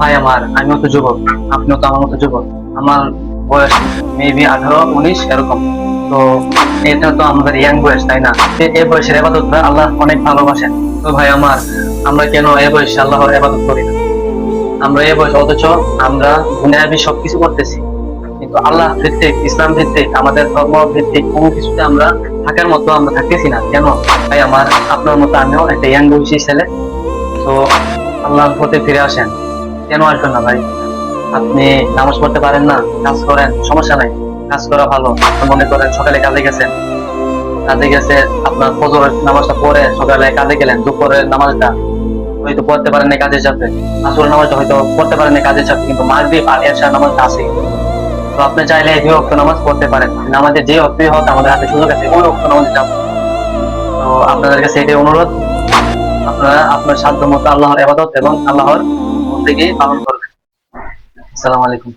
ভাই আমার, আমিও তো যুবক, আপনিও তো আমার মতো যুবক। আমার বয়স মেবি আঠারো, উনিশ, এরকম। তো এটা তো আমাদের ইয়াং বয়স, তাই না? এই বয়সের এবাদত আল্লাহ অনেক ভালোবাসেন। তো ভাই আমার, আমরা কেন এই বয়সে আল্লাহর এবাদত করি না? আমরা এই বয়স অথচ আমরা দুনিয়াবি সবকিছু করতেছি। কিন্তু আল্লাহ ভিত্তিক, ইসলাম ভিত্তিক, আমাদের ধর্ম ভিত্তিক, কোনো কিছুতে আমরা থাকার মতো আমরা থাকতেছি না। কেন? ভাই আমার, আপনার মতো আমিও একটা ইয়াং বয়সী ছেলে। তো আল্লাহর পথে ফিরে আসেন। কেন আসবেন না ভাই? আপনি নামাজ পড়তে পারেন না, কাজ করেন, সমস্যা নাই। কাজ করা ভালো। মনে করেন সকালে কাজে গেছেন। কাজে গেছে, আপনার ফজরের নামাজটা পড়ে সকালে কাজে গেলেন, দুপুরের নামাজটা হয়তো পড়তে পারেন না কাজের চাপে। আসর নামাজটা হয়তো পড়তে পারেন না কাজের চাপে, কিন্তু মাগরিব আর এশা নামাজটা আছে। তো আপনি চাইলে এই অক্ট নামাজ পড়তে পারেন। আমাদের যে অক্টই হোক, আমাদের হাতে সুযোগ আছে, ওই অক্ট নামাজে যাব তো আপনাদের কাছে এটাই অনুরোধ। আপনারা আপনার সাধ্য মতো আল্লাহর এবাদত এবং আল্লাহর থেকে পালন করবেন আসসালামু আলাইকুম।